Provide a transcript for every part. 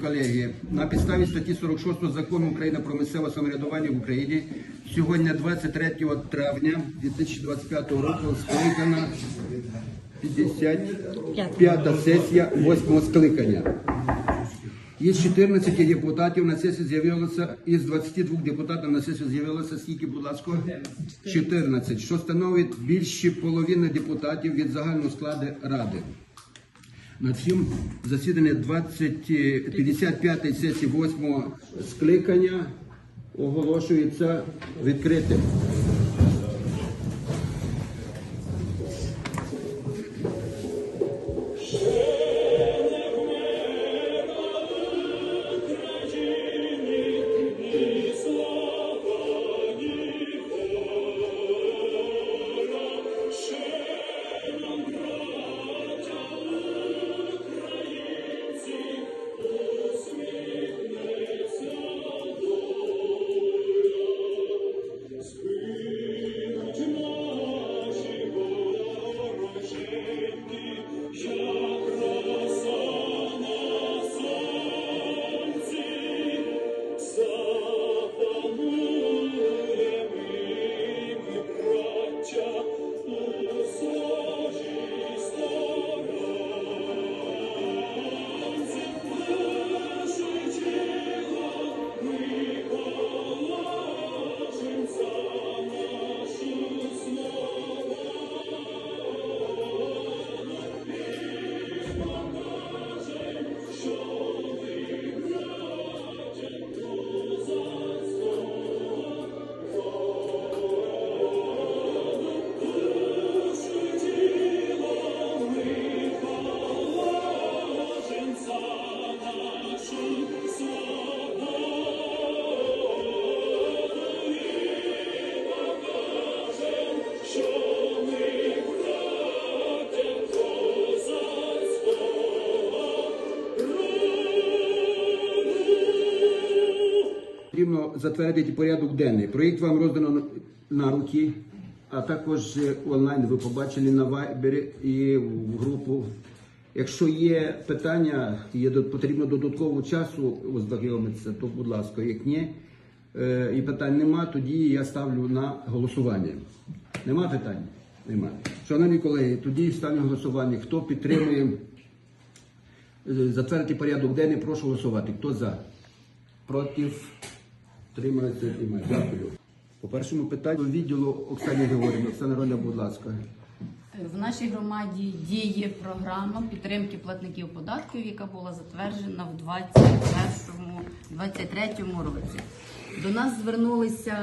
колеги, на підставі статті 46 закону України про місцеве самоврядування в Україні сьогодні, 23 травня 2025 року, скликана 55-та сесія 8-го скликання. Із 14 депутатів на сесії з'явилося, із 22 депутатів на сесії з'явилося, скільки, будь ласка? 14, що становить більше половини депутатів від загального складу Ради. На всім засідання 20, 55-ї сесії 8 скликання оголошується відкритим. Затвердити порядок денний. Проєкт вам роздано на руки, а також е, онлайн ви побачили на Viber і в групу. Якщо є питання, є потрібно додаткового часу ознайомитися, то будь ласка, як ні, е, і питань нема, тоді я ставлю на голосування. Нема питань? Нема. Шановні колеги, тоді ставлю голосування. Хто підтримує е, затвердити порядок денний, прошу голосувати. Хто за? Проти? Тримається, тримає. Дякую. По першому питанню відділу Оксані Георгіївни. Оксана Роля, будь ласка. В нашій громаді діє програма підтримки платників податків, яка була затверджена в 2021-2023 році. До нас звернулися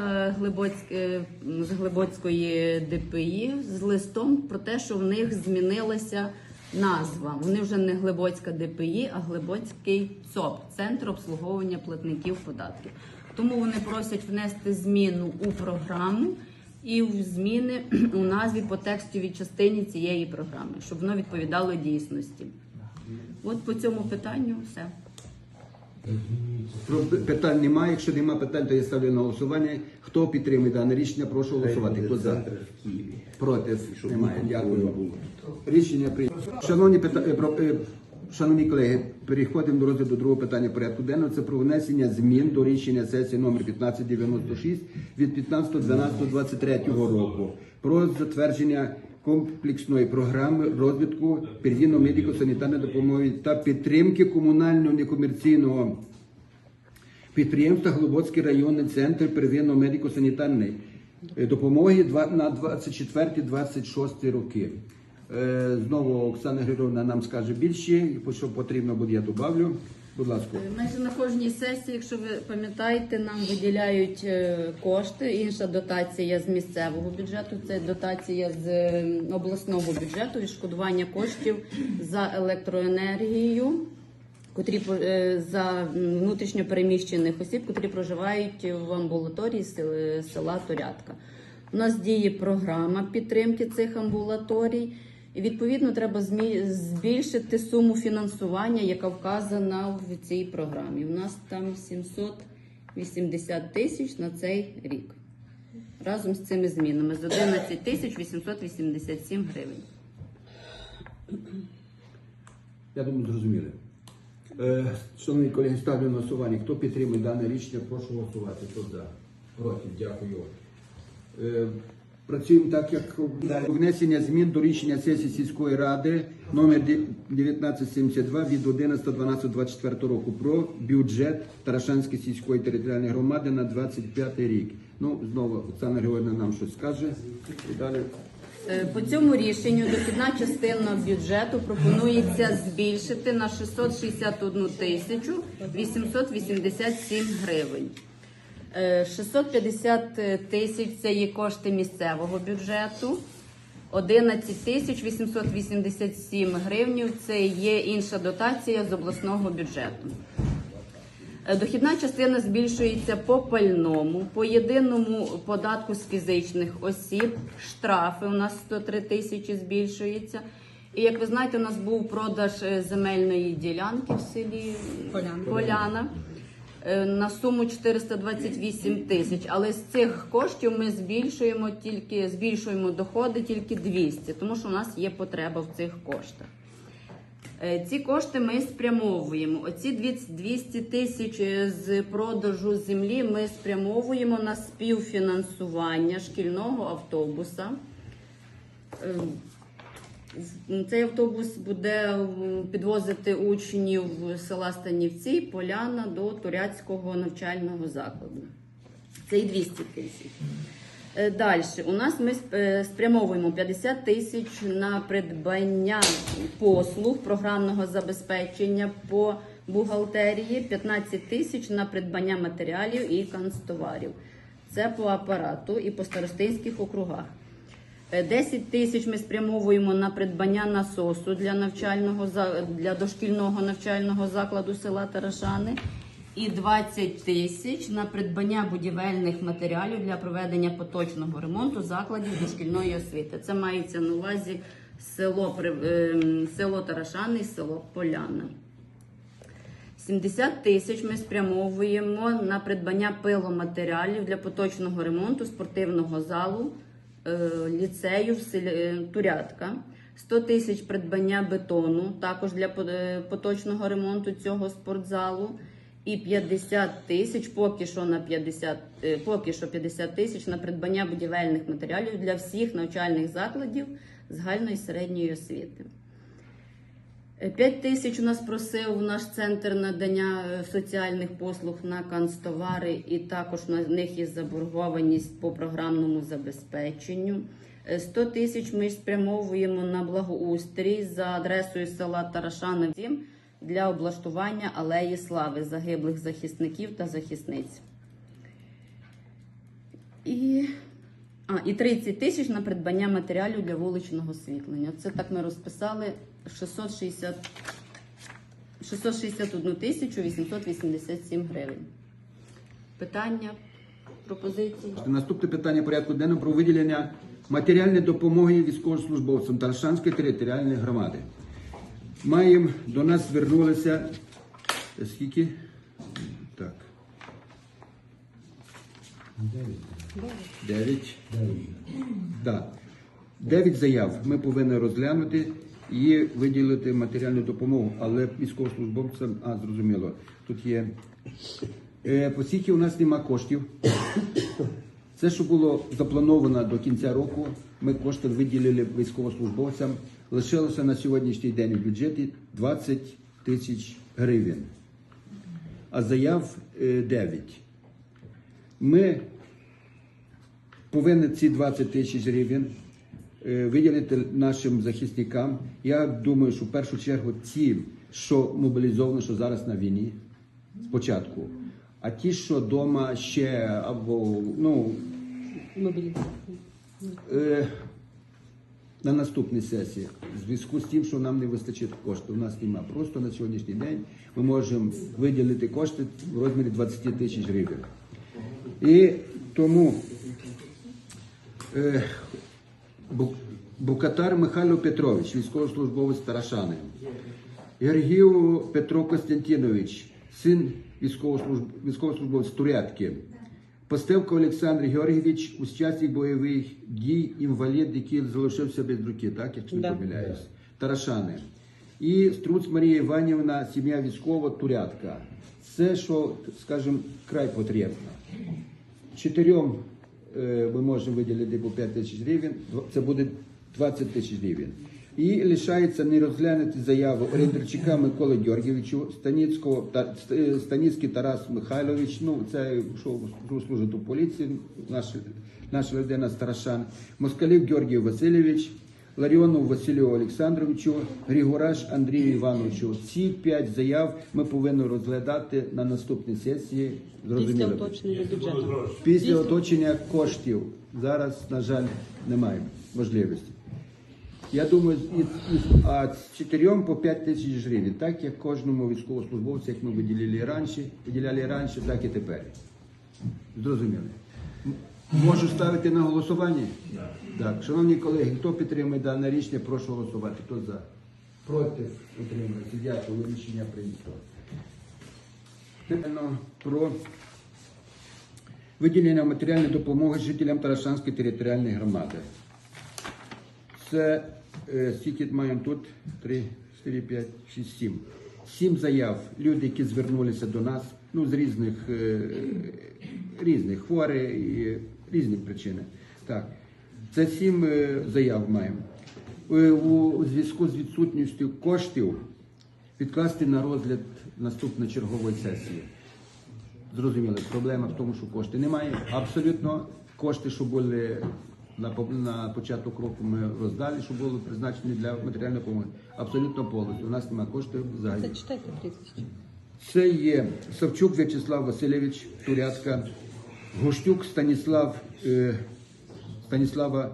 е, з Глибоцької ДПІ з листом про те, що в них змінилася назва. Вони вже не Глибоцька ДПІ, а Глибоцький ЦОП Центр обслуговування платників податків. Тому вони просять внести зміну у програму і в зміни у назві по текстовій частині цієї програми, щоб воно відповідало дійсності. От по цьому питанню все. Питань немає. Якщо немає питань, то я ставлю на голосування. Хто підтримує дане рішення, прошу голосувати. Хто за? Проти? Немає. Дякую. Рішення прийнято. Шановні пита... Шановні колеги, переходимо до розгляду другого питання порядку денного. Це про внесення змін до рішення сесії номер 1596 від 15.12.23 року про затвердження комплексної програми розвитку первинної медико-санітарної допомоги та підтримки комунального некомерційного підприємства Глибоцький районний центр первинної медико-санітарної допомоги на 24-26 роки. Е, Знову Оксана Григорівна нам скаже більше, що потрібно буде, я добавлю. Будь ласка. Майже на кожній сесії, якщо ви пам'ятаєте, нам виділяють е, кошти. Інша дотація з місцевого бюджету, це дотація з е, обласного бюджету, відшкодування коштів за електроенергію, котрі е, за внутрішньо переміщених осіб, котрі проживають в амбулаторії села Торятка. У нас діє програма підтримки цих амбулаторій. І відповідно треба збільшити суму фінансування, яка вказана в цій програмі. У нас там 780 тисяч на цей рік. Разом з цими змінами з 11 тисяч 887 гривень. Я думаю, зрозуміли. Е, Шановні колеги, ставлю на голосування. Хто підтримує дане рішення, прошу голосувати. Хто за? Проти, дякую. Працюємо так, як внесення змін до рішення сесії сільської ради номер 1972 від 11.12.24 року про бюджет Тарашанської сільської територіальної громади на 25 рік. Ну, знову Оксана Григорівна нам щось скаже. І далі. Е, По цьому рішенню дохідна частина бюджету пропонується збільшити на 661 тисячу 887 гривень. Е, 650 тисяч це є кошти місцевого бюджету. 11 тисяч 887 гривнів це є інша дотація з обласного бюджету. Дохідна частина збільшується по пальному, по єдиному податку з фізичних осіб. Штрафи у нас 103 тисячі збільшуються. І як ви знаєте, у нас був продаж е, земельної ділянки в селі Поляна. Поляна на суму 428 тисяч. Але з цих коштів ми збільшуємо тільки збільшуємо доходи тільки 200, тому що у нас є потреба в цих коштах. Е, Ці кошти ми спрямовуємо. Оці 200 тисяч е, з продажу землі ми спрямовуємо на співфінансування шкільного автобуса. Е, Цей автобус буде підвозити учнів села Станівці, Поляна до Туряцького навчального закладу. Це і 200 тисяч. Далі у нас ми е, спрямовуємо 50 тисяч на придбання послуг програмного забезпечення по бухгалтерії, 15 тисяч на придбання матеріалів і канцтоварів. Це по апарату і по старостинських округах. Е, 10 тисяч ми спрямовуємо на придбання насосу для навчального для дошкільного навчального закладу села Тарашани. І 20 тисяч на придбання будівельних матеріалів для проведення поточного ремонту закладів дошкільної освіти. Це мається на увазі село, ем, село Тарашани і село Поляна. 70 тисяч ми спрямовуємо на придбання пиломатеріалів для поточного ремонту спортивного залу е, ліцею в селі е, Турятка. 100 тисяч придбання бетону також для е, поточного ремонту цього спортзалу. І 50 тисяч, поки що на 50, е, поки що 50 тисяч на придбання будівельних матеріалів для всіх навчальних закладів загальної середньої освіти. 5 тисяч у нас просив наш центр надання е, соціальних послуг на канцтовари, і також на них є заборгованість по програмному забезпеченню. Е, 100 тисяч ми спрямовуємо на благоустрій за адресою села Тарашани для облаштування алеї слави загиблих захисників та захисниць. І, а, і 30 тисяч на придбання матеріалів для вуличного освітлення. Це так ми розписали 660, 661 тисячу 887 гривень. Питання, пропозиції? Наступне питання порядку денного про виділення матеріальної допомоги військовослужбовцям Таршанської територіальної громади. Маємо до нас звернулися скільки? Так. Дев'ять. Да. Дев'ять заяв ми повинні розглянути і виділити матеріальну допомогу, але військовослужбовцям, а зрозуміло, тут є. Е, оскільки у нас нема коштів, це, що було заплановано до кінця року, ми кошти виділили військовослужбовцям. Лишилося на сьогоднішній день у бюджеті 20 тисяч гривень, а заяв е, 9. Ми повинні ці 20 тисяч гривень е, виділити нашим захисникам. Я думаю, що в першу чергу ті, що мобілізовані, що зараз на війні, спочатку. А ті, що вдома ще або ну, е, на наступній сесії, в зв'язку з тим, що нам не вистачить коштів, у нас немає. Просто на сьогоднішній день ми можемо виділити кошти в розмірі 20 тисяч гривень. І тому Букатар Михайло Петрович, військовослужбовець Тарашани. Георгію Петро Костянтинович, син військовослужбовець Турятки. Постевко Олександр Георгійович, учасник бойових дій, інвалід, який залишився без руки, так, якщо не Да. помиляюсь. Тарашани. І Струц Марія Іванівна, сім'я військова, турятка. Це, що, скажімо, край потрібно. Чотирьом е, ми можемо виділити по 5 тисяч гривень, це буде 20 тисяч гривень. І лишається не розглянути заяву Орендарчика Миколи Георгійовичу, Станіцького, та, е, Станіцький Тарас Михайлович, ну це що служить у поліції, наша наша людина Старашан, Москалів Георгій Васильович, Ларіонов Василю Олександровичу, Григораш Андрію Івановичу. Ці п'ять заяв ми повинні розглядати на наступній сесії. Після Зрозуміло. уточнення бюджету. Після оточення коштів зараз, на жаль, немає можливості. Я думаю, і, і, а з чотирьом по 5 тисяч гривень, так як кожному військовослужбовцю, як ми виділяли раніше, виділяли раніше, так і тепер. Зрозуміли. Можу ставити на голосування? Так. Шановні колеги, хто підтримує дане рішення, прошу голосувати. Хто за? Проти утримується. Дякую, рішення прийнято. Тепер про виділення матеріальної допомоги жителям Тарашанської територіальної громади. Це е, скільки маємо тут? 3, 4, 5, 6, 7. Сім заяв. Люди, які звернулися до нас, ну, з різних, е, різних хворі і різних причин. Так. Це сім е, заяв маємо. Е, У зв'язку з відсутністю коштів відкласти на розгляд наступної чергової сесії. Зрозуміло, проблема в тому, що кошти немає. Абсолютно кошти, що були на, на початок року, ми роздали, що були призначені для матеріальної допомоги. Абсолютно повністю. У нас немає коштів взагалі. Зачитайте прізвище. Це є Савчук В'ячеслав Васильович, Турятка, Гощук Станіслав, е, Станіслава,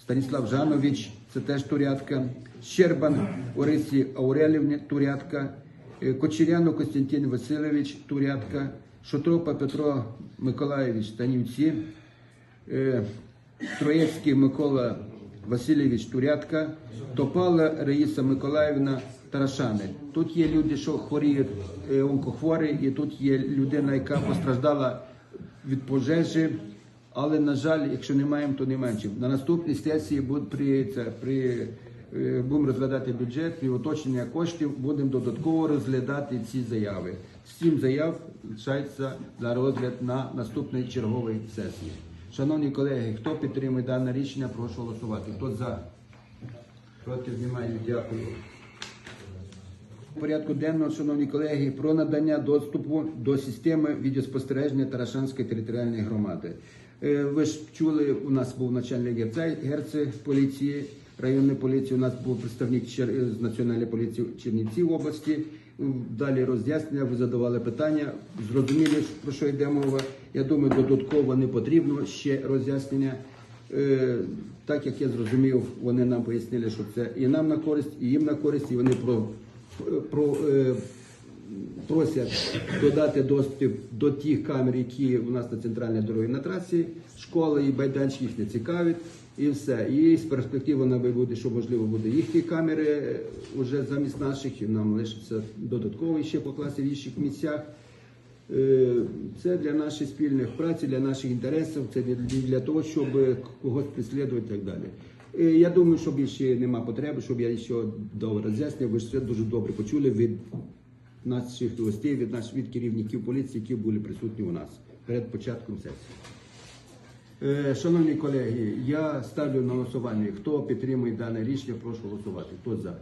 Станіслав Жанович, це теж Турятка, Щербан Орисі Аурелівні, Турятка, е, Кочеряно Костянтин Васильович, Турятка, Шотропа Петро Миколаєвич Станівці, е, Троєцький Микола Васильович Турятка, Топала Раїса Миколаївна Тарашани. Тут є люди, що хворіють е, онкохворі, і тут є людина, яка постраждала від пожежі. Але на жаль, якщо не маємо, то не чим. На наступній сесії при це при е, будемо розглядати бюджет і уточнення коштів. Будемо додатково розглядати ці заяви. Сім заяв лишається за розгляд на наступній черговій сесії. Шановні колеги, хто підтримує дане рішення, прошу голосувати. Хто за? Проти немає. Дякую. Порядку денного, шановні колеги, про надання доступу до системи відеоспостереження Тарашанської територіальної громади. Е, Ви ж чули, у нас був начальник Герци поліції, районної поліції. У нас був представник Чер- з національної поліції Чернівців області. Далі роз'яснення, ви задавали питання, зрозуміли, про що йде мова. Я думаю, додатково не потрібно ще роз'яснення. Е, Так як я зрозумів, вони нам пояснили, що це і нам на користь, і їм на користь, і вони про, про, е, просять додати доступ до тих камер, які у нас на центральній дорогі на трасі, школи і майданчик їх не цікавить, і все. І з перспективи на буде, що можливо буде їхні камери вже замість наших, і нам лишиться додатково ще покласти в інших місцях. Е, Це для нашої спільної праці, для наших інтересів, це для, того, щоб когось переслідувати і так далі. Е, Я думаю, що більше нема потреби, щоб я ще дав роз'яснення. Ви ж це дуже добре почули від наших гостей, від наших від керівників поліції, які були присутні у нас перед початком сесії. Е, Шановні колеги, я ставлю на голосування. Хто підтримує дане рішення, прошу голосувати. Хто за?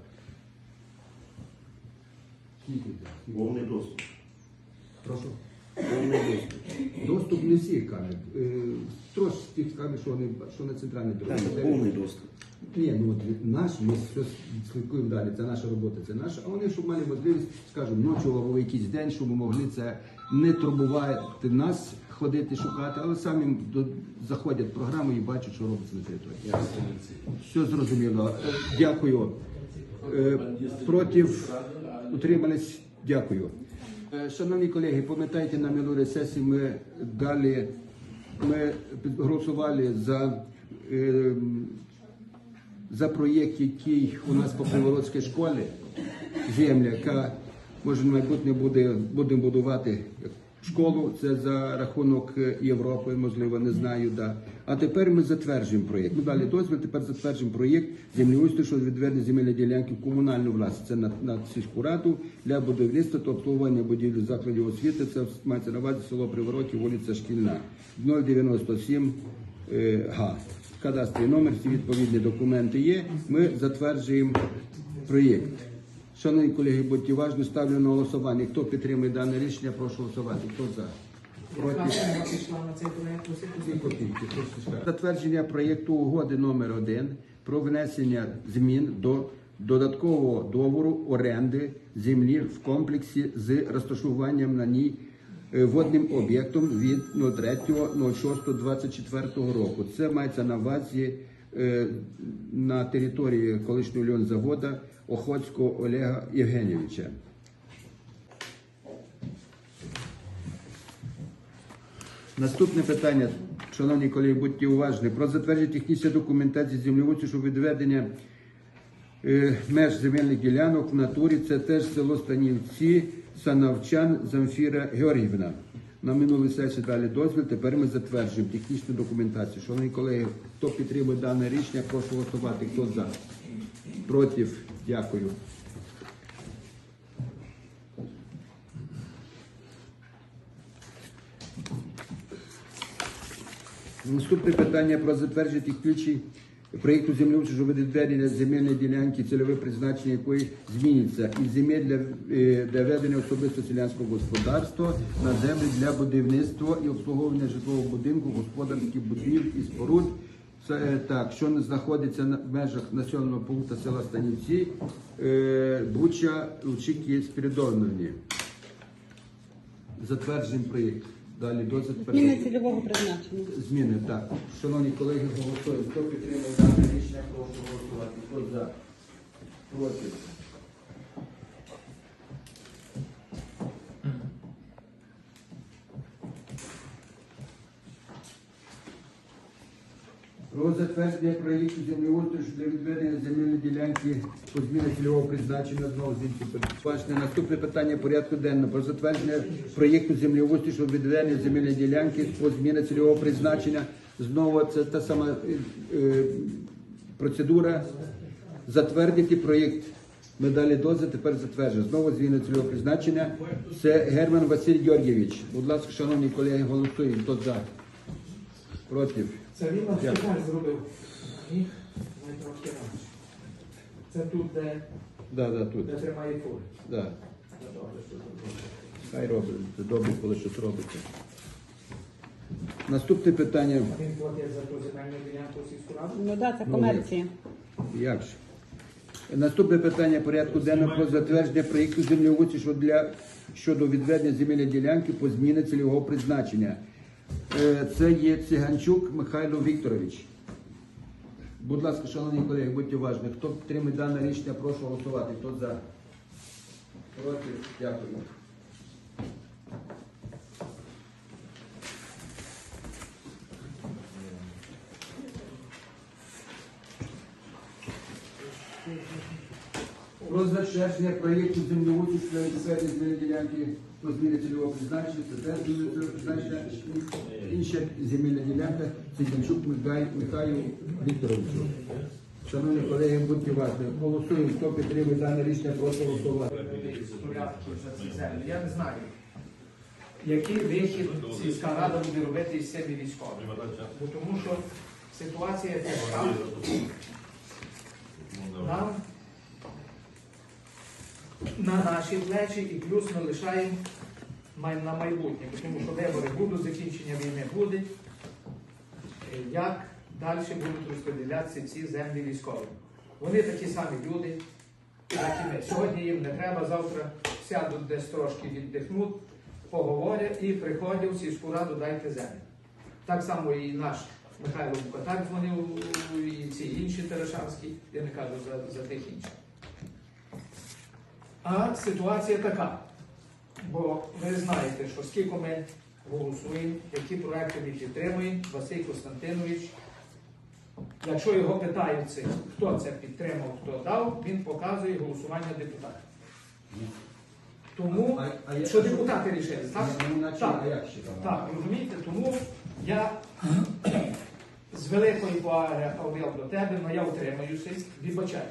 Повний доступ. Прошу. Доступ. Не всіх камер. Е, Трошки камер, що, вони, що на центральній дорозі. Так, повний доступ. Ні, ну от наш, ми все слідкуємо далі. Це наша робота, це наша. А вони, щоб мали можливість, скажімо, ночі або в якийсь день, щоб ми могли це не турбувати нас, ходити шукати, але самі до- заходять в програму і бачать, що робиться на території. Все зрозуміло. Е, Дякую. Е, Проти утримались. Дякую. Е, Шановні колеги, пам'ятайте на минулій сесії ми дали, ми голосували за, е, за проєкт, який у нас по Привородській школі, земля, яка може в майбутнє буде, будемо будувати школу. Це за рахунок е, Європи, можливо, не знаю. Да. А тепер ми затверджуємо проєкт. Ми дали дозвіл, тепер затверджуємо проєкт землеустрою щодо відведення земельної ділянки в комунальну власність. Це на, на сільську раду для будівництва та обслуговування будівлі закладів освіти. Це мається на увазі село Привороті, вулиця Шкільна. 097 е, га. Кадастрий номер, всі відповідні документи є. Ми затверджуємо проєкт. Шановні колеги, будьте уважні, ставлю на голосування. Хто підтримує дане рішення, прошу голосувати. Хто за? Проти? Затвердження проєкту угоди номер 1 про внесення змін до додаткового договору оренди землі в комплексі з розташуванням на ній е, водним об'єктом від 03.06.24 року. Це мається на увазі на території колишнього льонзавода Охотського Олега Євгенійовича. Наступне питання, шановні колеги, будьте уважні. Про затвердження технічної документації землеустрою щодо відведення е, меж земельних ділянок в натурі. Це теж село Станівці, Санавчан, Замфіра Георгівна. На минулій сесії дали дозвіл, тепер ми затверджуємо технічну документацію. Шановні колеги, хто підтримує дане рішення, прошу голосувати. Хто за? Проти? Дякую. Наступне питання про затвердження ключі проєкту землеустрою щодо відведення земельної ділянки, цільове призначення якої зміниться із земель для, е, для ведення особисто селянського господарства на землі для будівництва і обслуговування житлового будинку, господарських будівель і споруд. Е, так, що знаходиться на в межах населеного пункту села Станівці, е, Буча, Лучики, Спіридоновні. Затверджуємо проєкт. Далі до Зміни цільового призначення. Зміни, так. Шановні колеги, голосуємо. Хто підтримує дане рішення, прошу голосувати. Хто за? Проти? Про затвердження проєкту землеустрою щодо відведення земельної ділянки по зміни цільового призначення знову з передбачення. Наступне питання порядку денного про затвердження проєкту землеустрою щодо відведення земельної ділянки по зміни цільового призначення. Знову це та сама е, е, процедура. Затвердити проєкт. Ми дали дози, тепер затверджуємо. Знову зміни цільового призначення. Це Герман Василь Георгійович. Будь ласка, шановні колеги, голосуємо. Хто за? Проти? Це він нас Дякую. зробив. Ні, ми раніше. Це тут, де, Да, да, тут. де тримає фури. Да. Це добре, що зробив. Хай робить, це добре, коли щось робиться. Наступне питання. А він платить за ту земельну ділянку сільську раду? Ну так, це Ну, комерція. Як же? Наступне питання порядку денного про затвердження проєкту землеустрою щодо, для, щодо відведення земельної ділянки по зміни цільового призначення. Е, Це є Циганчук Михайло Вікторович. Будь ласка, шановні колеги, будьте уважні. Хто підтримує дане рішення, прошу голосувати. Хто за? Проти? Дякую. Про затвердження проєкту щодо відведення земельної ділянки по зміні цільового призначення, це теж зміни призначення, інша земельна ділянка, це Янчук Михай- Михайлу Вікторовичу. Шановні колеги, будьте уважні. Голосуємо, хто підтримує дане рішення, прошу голосувати. Я не знаю, який вихід сільська рада буде робити із себе військовими. Бо тому що ситуація така. Нам на наші плечі і плюс ми лишаємо на майбутнє, тому що вибори будуть, закінчення війни буде. Е, Як далі будуть розподілятися ці землі військові? Вони такі самі люди, як і ми. Сьогодні їм не треба, завтра сядуть десь трошки віддихнуть, поговорять і приходять в сільську раду, дайте землю. Так само і наш Михайло Букатар дзвонив, і ці інші Терешанські, я не кажу за, за тих інших. А ситуація така. Бо ви знаєте, що скільки ми голосуємо, які проекти ми підтримуємо, Василь Константинович. Якщо його питають, хто це підтримав, хто дав, він показує голосування депутатів. Тому, А- а я- що депутати рішили, так? Ну, наче, Так. Так, розумієте, тому я з великої поваги Павло, до тебе, але я утримаюся, вибачаю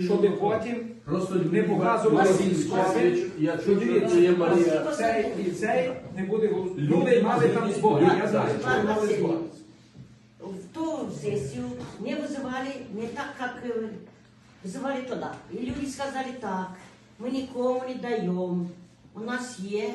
Щоб потім Просто не показували військові. Я чую, що є Марія. цей і цей не буде голос- Люди мали там збори, я знаю, що ви мали збори. В ту сессию не вызывали не так, как э, вызывали туда. И люди сказали так, мы никому не даем, у нас есть,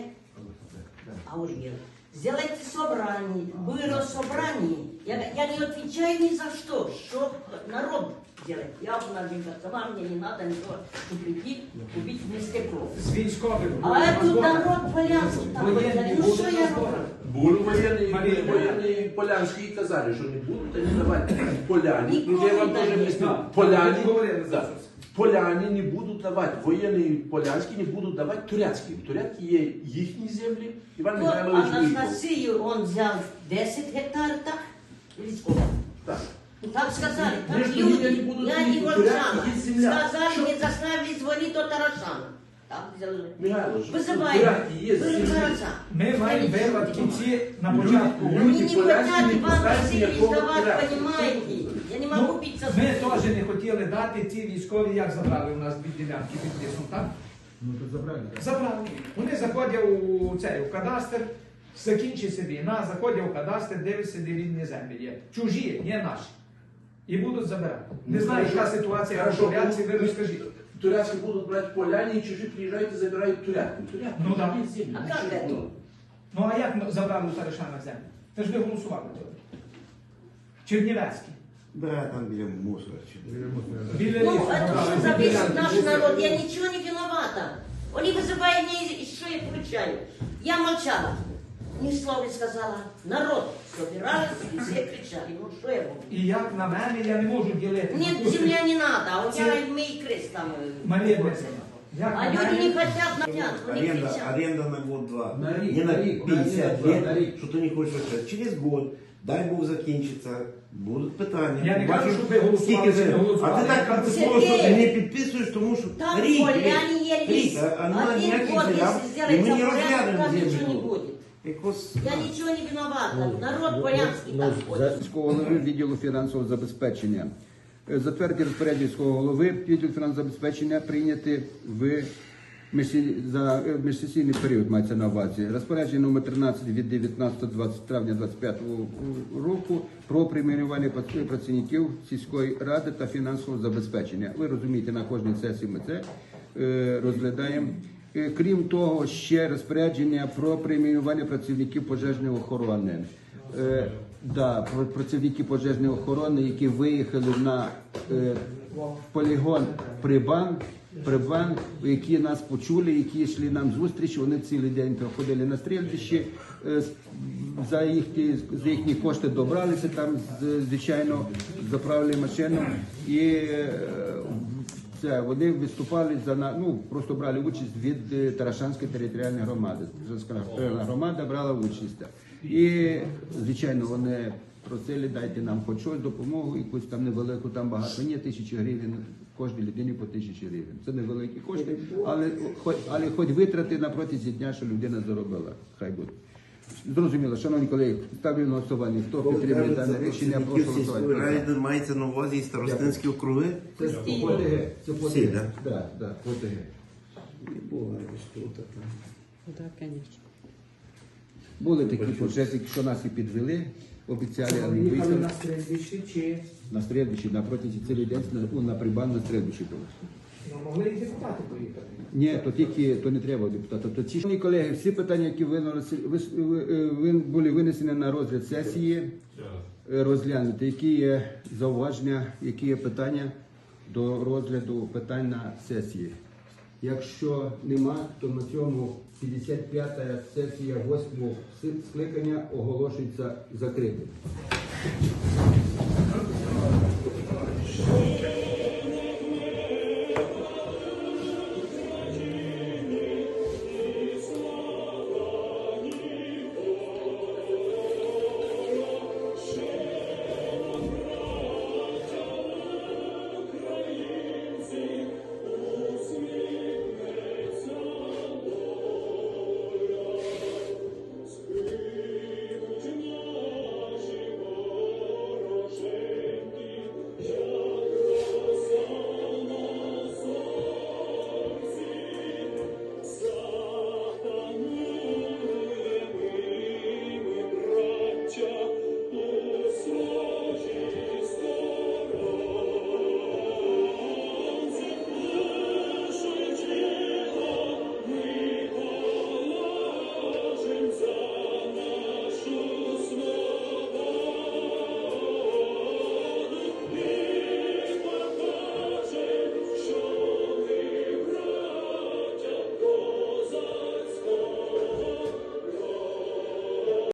а уже нет. Сделайте собрание, было собрание. Я, я не отвечаю ни за что, что народ делает. Я обнаружила, сама мне не надо ничего, чтобы прийти, купить вместе кровь. З військових. А тут народ полянку там Воєнні выделяли. Ну будуть что на я зборах. говорю? Були воєнні, Марія, воєнні полянські казали, що не будуть, а не давати. Поляні, Ніколи ну я вам не теж дають. об'ясню. Так, Поляні, ви говорили за да, це. поляні не будуть давати, воєнні полянські не будуть давати турецькі. Турецькі є їхні землі, Іван Вот Михайлович виїхав. Анастасию он взял 10 гектар, так? Или сколько? Так. Так сказали, так Между люди, ними не будут я не видеть, Горчана. туряки есть земля. Сказали, мне заставили звонить до Тарашана. Так сделали. Михайлович, Вызывай. туряки є Вы землі. Тарашан. Ми маємо випадки ці на початку. Люди- Они не полянские хотят не Иван поставили Васильевич никакого давать, порядка. понимаете? не Ну, могу пить со Ми теж не хотіли дати ці військові, як забрали у нас дві ділянки під лісом, так? Ну, то забрали. так. Забрали. Вони заходять у цей у кадастр, закінчиться війна, заходять у кадастр, дивляться, де вільні землі є. Чужі, не наші. І будуть забирати. Не Ну, знаю, яка ситуація в Хорошо, Полянці, ви ну, розкажіть. Будуть брати поляні, і чужі приїжджають і забирають туряки. Ну, да. землі. А як Що це? Ну а як забрали у Таришана землю? Це ж ви голосували. Чернівецький. Да, там біля мусора. чи де. Біля Ну, лісу это забрали. что зависит наш народ, я ничего не виновата. Они вызывают меня, и что я получаю? Я молчала, ни слова не сказала. Народ собирался, и все кричали. Ну, что я могу? І як на мене, я не можу ділити. Нет, Допустим, земля не надо, а у Це- меня мои крест там. э, Марія Дмитрівна, як А на люди мене, не хотят, хотят, они Аренда, кричат. аренда на год-два. На рік, Не на на рік, 50 на рік, лет, на рік. що ти не хочеш витрачати. Через год, дай Бог закінчиться, будуть питання. Я не кажу, щоб ви голосували чи не голосували. А ти так принципово, що Сергій, не підписуєш, тому що Там рік, поляне рік, є рік, ліс. а, а нема Один ніяких год, заяв, если і сделается ми не порядок, розглянемо ничего не землю. будет. Якось, Я ничего не виновата. Народ полянский там ходит. Міського голови відділу фінансового забезпечення. Е, Затвердити розпорядження міського голови відділу фінансового забезпечення прийняти в за е, міжсесійний період мається на увазі. Розпорядження номер 13 від 19 травня 25 року про преміювання прац- працівників сільської ради та фінансового забезпечення. Ви розумієте, на кожній сесії ми це е, розглядаємо. Е, Крім того, ще розпорядження про преміювання працівників пожежної охорони. Е, да, працівники пожежної охорони, які виїхали на е, полігон Прибан, Прибан, які нас почули, які йшли нам зустріч. Вони цілий день проходили на стрільбищі. Е, за їхні за їхні кошти добралися там, звичайно, заправили машину і е, це вони виступали за на- ну просто брали участь від е, Тарашанської територіальної громади. Громада брала участь. І звичайно, вони просили дайте нам хоч щось допомогу, якусь там невелику, там багато. Ні, тисячі гривень кожній людині по тисячі гривень. Це невеликі кошти, але хоч але хоч витрати на протязі дня, що людина заробила. Хай буде. Зрозуміло, шановні колеги, ставлю на голосування. Хто підтримує дане рішення, прошу голосувати. ради мається на увазі і старостинські округи. Це ОТГ. Це по Всі, ОТГ. да? Да, да, по ОТГ. Так, звісно. Були такі процеси, що нас і підвели, обіцяли, виїхали. на стрільбище чи На стрельбищі, протязі цілий день на, ну, на прибан на стрельбищі було. ну, могли і депутати поїхати? Ні, то тільки то не треба депутата. То ці шановні колеги, всі питання, які ви- е, були винесені на розгляд сесії, е, розглянути, які є зауваження, які є питання до розгляду питань на сесії. Якщо нема, то на цьому 55-та сесія 8 скликання оголошується закритою.